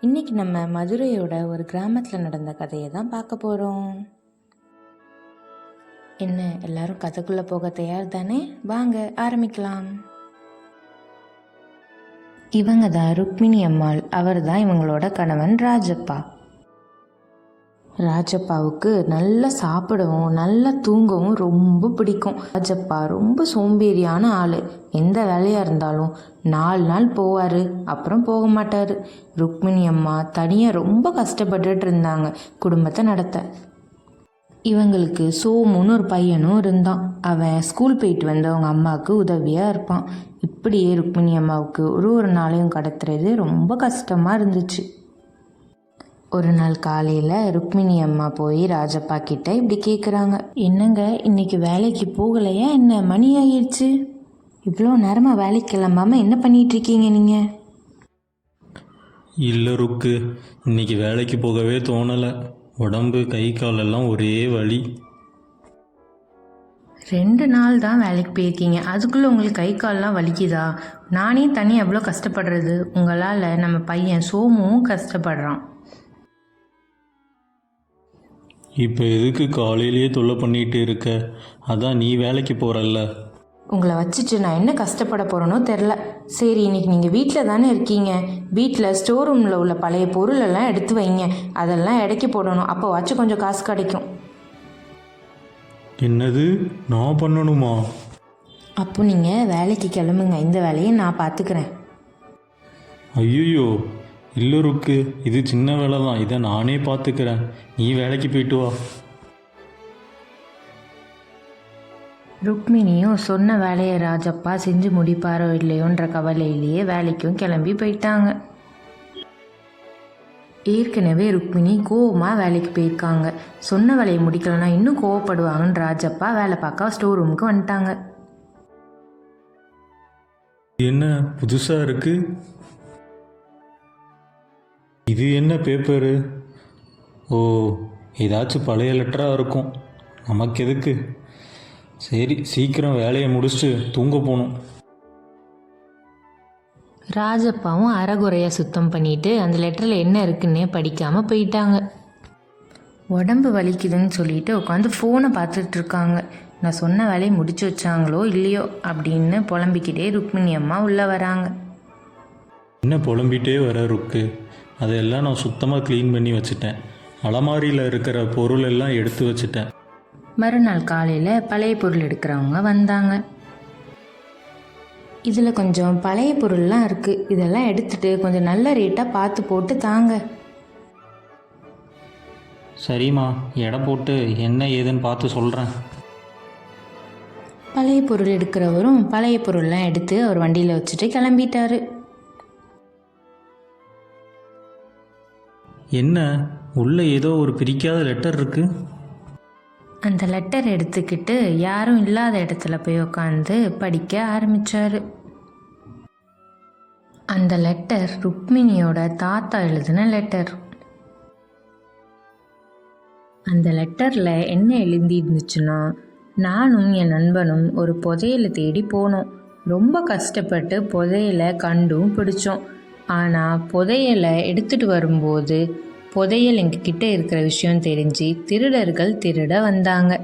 இன்னைக்கு நம்ம மதுரையோட ஒரு கிராமத்தில் நடந்த கதையை தான் பார்க்க போகிறோம் என்ன எல்லாரும் கதைக்குள்ளே போக தயார் தானே? வாங்க ஆரம்பிக்கலாம். இவங்க தான் ருக்மிணி அம்மாள் அவர் தான் இவங்களோட கணவன் ராஜப்பா. ராஜப்பாவுக்கு நல்லா சாப்பிடவும் நல்லா தூங்கவும் ரொம்ப பிடிக்கும். ராஜப்பா ரொம்ப சோம்பேறியான ஆள். எந்த வேலையாக இருந்தாலும் நாலு நாள் போவார் அப்புறம் போக மாட்டார். ருக்மிணி அம்மா தனியாக ரொம்ப கஷ்டப்பட்டுட்டு இருந்தாங்க குடும்பத்தை நடத்த. இவங்களுக்கு சோமுன்னு ஒரு பையனும் இருந்தான். அவன் ஸ்கூல் போயிட்டு வந்து அவங்க அம்மாவுக்கு உதவியாக இருப்பான். இப்படியே ருக்மிணி அம்மாவுக்கு ஒரு ஒரு நாளையும் கடத்துறது ரொம்ப கஷ்டமாக இருந்துச்சு. ஒரு நாள் காலையில் ருக்மிணி அம்மா போய் ராஜப்பா கிட்ட இப்படி கேட்குறாங்க என்னங்க இன்னைக்கு வேலைக்கு போகலையா? என்ன மணி ஆகிடுச்சு இவ்வளோ நேரமாக வேலைக்கு கிளம்பாம என்ன பண்ணிட்டு இருக்கீங்க நீங்கள் இல்லை ருக்கு. இன்னைக்கு வேலைக்கு போகவே தோணலை. உடம்பு கை காலெல்லாம் ஒரே வலி. ரெண்டு நாள் தான் வேலைக்கு போயிருக்கீங்க. அதுக்குள்ளே உங்களுக்கு கை கால்லாம் வலிக்குதா? நானே தனி எவ்வளோ கஷ்டப்படுறது? உங்களால் நம்ம பையன் சோமுவும் கஷ்டப்படுறான். இப்போ எதுக்கு காலையிலேயே தொல்லை பண்ணிட்டு இருக்க? அதான் நீ வேலைக்கு போகிறல்ல உங்களை வச்சுட்டு நான் என்ன கஷ்டப்பட போகிறேனோ தெரில சரி இன்னைக்கு நீங்கள் வீட்டில் தானே இருக்கீங்க. வீட்டில் ஸ்டோர் ரூமில் உள்ள பழைய பொருள் எல்லாம் எடுத்து வைங்க. அதெல்லாம் எடைக்கு போடணும். அப்போ வச்சு கொஞ்சம் காசு கிடைக்கும். என்னது? நான் பண்ணணுமா? அப்போ நீங்கள் வேலைக்கு கிளம்புங்க. இந்த வேலையை நான் பார்த்துக்கிறேன் ஐயோ இல்லை ருக்கு இது சின்ன வேலை தான் இதை நானே பார்த்துக்கிறேன். நீ வேலைக்கு போயிட்டு வா. ருக்மிணியும் சொன்ன வேலையை ராஜப்பா செஞ்சு முடிப்பாரோ இல்லையோன்ற கவலையிலேயே வேலைக்கும் கிளம்பி போயிட்டாங்க. ஏற்கனவே ருக்மிணி கோவமாக வேலைக்கு போயிருக்காங்க. சொன்ன வேலையை முடிக்கலன்னா இன்னும் கோவப்படுவாங்கன்னு ராஜப்பா வேலை பார்க்க ஸ்டோர் ரூமுக்கு வந்துட்டாங்க. என்ன புதுசாக இருக்கு? இது என்ன பேப்பரு? ஓ ஏதாச்சும் பழைய லெட்டராக இருக்கும். நமக்கு எதுக்கு? சரி சீக்கிரம் வேலையை முடிச்சுட்டு தூங்க போகணும் ராஜப்பாவும் அறகுறையாக சுத்தம் பண்ணிட்டு அந்த லெட்டரில் என்ன இருக்குன்னே படிக்காமல் போயிட்டாங்க. உடம்பு வலிக்குதுன்னு சொல்லிட்டு உட்காந்து ஃபோனை பார்த்துட்டு இருக்காங்க. நான் சொன்ன வேலையை முடிச்சு வச்சாங்களோ இல்லையோ அப்படின்னு புலம்பிக்கிட்டே ருக்மிணி அம்மா உள்ளே வராங்க. என்ன புலம்பிட்டே வர ருக்கு? அதையெல்லாம் நான் சுத்தமாக க்ளீன் பண்ணி வச்சுட்டேன். அலமாரியில் இருக்கிற பொருள் எல்லாம் எடுத்து வச்சுட்டேன். மறுநாள் காலையில் பழைய பொருள் எடுக்கிறவங்க வந்தாங்க. இதில் கொஞ்சம் பழைய பொருள்லாம் இருக்குது இதெல்லாம் எடுத்துட்டு கொஞ்சம் நல்ல ரேட்டாக பார்த்து போட்டு தாங்க. சரிம்மா எடை போட்டு என்ன ஏதுன்னு பார்த்து சொல்கிறேன் பழைய பொருள் எடுக்கிறவரும் பழைய பொருள்லாம் எடுத்து அவர் வண்டியில் வச்சுட்டு கிளம்பிட்டாரு. என்ன? உள்ளே ஏதோ ஒரு பிரிக்காத லெட்டர் இருக்கு. அந்த லெட்டர் எடுத்துக்கிட்டு யாரும் இல்லாத இடத்துல போய் உட்காந்து படிக்க ஆரம்பிச்சாரு. அந்த லெட்டர் ருக்மிணியோட தாத்தா எழுதின லெட்டர் அந்த லெட்டரில் என்ன எழுதி இருந்துச்சுன்னா நானும் என் நண்பனும் ஒரு புதையலை தேடி போனோம். ரொம்ப கஷ்டப்பட்டு புதையலை கண்டும் பிடிச்சோம். ஆனால் புதையலை எடுத்துட்டு வரும்போது புதையல் எங்ககிட்ட இருக்கிற விஷயம் தெரிஞ்சு திருடர்கள் திருட வந்தாங்க.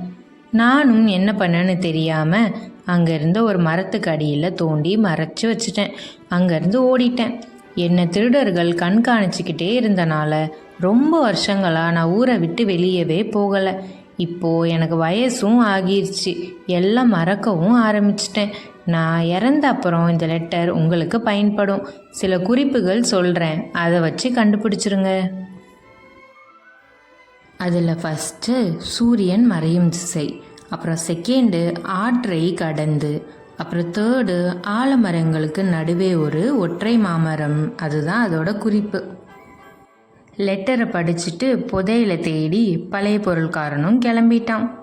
நானும் என்ன பண்ணேன்னு தெரியாமல் அங்கேருந்து ஒரு மரத்துக்கு அடியில் தோண்டி மறைச்சி வச்சுட்டேன். அங்கேருந்து ஓடிட்டேன். என்னை திருடர்கள் கண்காணிச்சிக்கிட்டே இருந்தனால ரொம்ப வருஷங்களாக நான் ஊரை விட்டு வெளியவே போகலை. இப்போது எனக்கு வயசும் ஆகிருச்சு. எல்லாம் மறக்கவும் ஆரம்பிச்சிட்டேன். நான் இறந்த அப்புறம் இந்த லெட்டர் உங்களுக்கு பயன்படும். சில குறிப்புகள் சொல்கிறேன் அதை வச்சு கண்டுபிடிச்சிருங்க. அதில் ஃபஸ்ட்டு சூரியன் மறையும் திசை. அப்புறம் செகண்டு ஆற்றை கடந்து. அப்புறம் தேர்டு ஆலமரங்களுக்கு நடுவே ஒரு ஒற்றை மாமரம். அதுதான் அதோட குறிப்பு. லெட்டரை படிச்சுட்டு புதையில தேடி பழைய பொருள்காரனும் கிளம்பிட்டான்.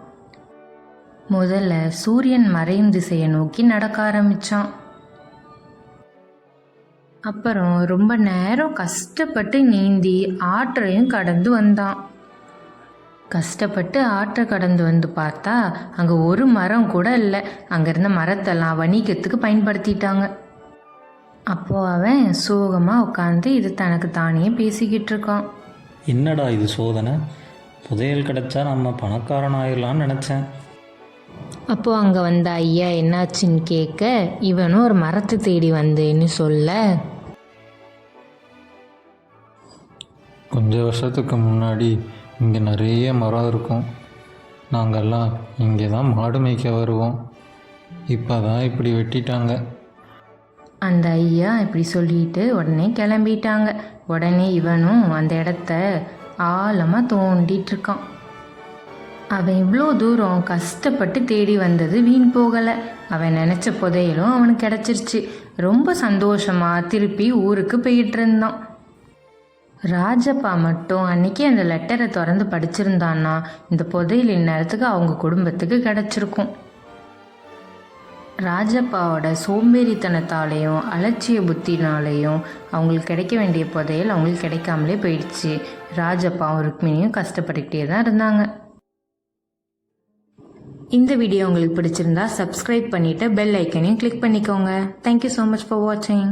முதல்ல சூரியன் மறையும் திசையை நோக்கி நடக்க ஆரம்பிச்சான். அப்புறம் ரொம்ப நேரம் கஷ்டப்பட்டு நீந்தி ஆற்றையும் கடந்து வந்தான். கஷ்டப்பட்டு ஆற்றை கடந்து வந்து பார்த்தா அங்கே ஒரு மரம் கூட இல்லை. அங்கே இருந்த மரத்தெல்லாம் வணிகத்துக்கு பயன்படுத்திட்டாங்க. அப்போது அவன் சோகமாக உட்காந்து இது தனக்கு தானே பேசிக்கிட்டு இருக்கான். என்னடா இது சோதனை? புதையல் கிடச்சா நம்ம பணக்காரன் ஆயிடலான்னு நினச்சேன். அப்போது அங்கே வந்த ஐயா என்னாச்சுன்னு கேட்க இவனும் ஒரு மரத்தை தேடி வந்தேன்னு சொல்ல. கொஞ்ச வருஷத்துக்கு முன்னாடி இங்கே நிறைய மரம் இருக்கும். நாங்கள்லாம் இங்கே தான் மாடு மேய்க்க வருவோம். இப்போ தான் இப்படி வெட்டிட்டாங்க. அந்த ஐயா இப்படி சொல்லிட்டு உடனே கிளம்பிட்டாங்க. உடனே இவனும் அந்த இடத்த ஆழமாக தோண்டிட்டு இருக்கான். அவன் இவ்வளோ தூரம் கஷ்டப்பட்டு தேடி வந்தது வீண் போகலை. அவன் நினச்ச புதையலும் அவனுக்கு கிடச்சிருச்சு. ரொம்ப சந்தோஷமாக திருப்பி ஊருக்கு போயிட்டு இருந்தான். ராஜப்பா மட்டும் அன்னைக்கு அந்த லெட்டரை திறந்து படிச்சிருந்தான்னா இந்த புதையல் இந்நேரத்துக்கு அவங்க குடும்பத்துக்கு கிடச்சிருக்கும். ராஜப்பாவோட சோம்பேறித்தனத்தாலேயும் அலட்சிய புத்தினாலேயும் அவங்களுக்கு கிடைக்க வேண்டிய புதையல் அவங்களுக்கு கிடைக்காமலே போயிடுச்சு. ராஜப்பாவும் ருக்மிணியும் கஷ்டப்பட்டுக்கிட்டே தான் இருந்தாங்க. இந்த வீடியோ உங்களுக்கு பிடிச்சிருந்தா சப்ஸ்கிரைப் பண்ணிவிட்டு பெல் ஐக்கனையும் கிளிக் பண்ணிக்கோங்க. தேங்க்யூ ஸோ மச் ஃபார் வாட்சிங்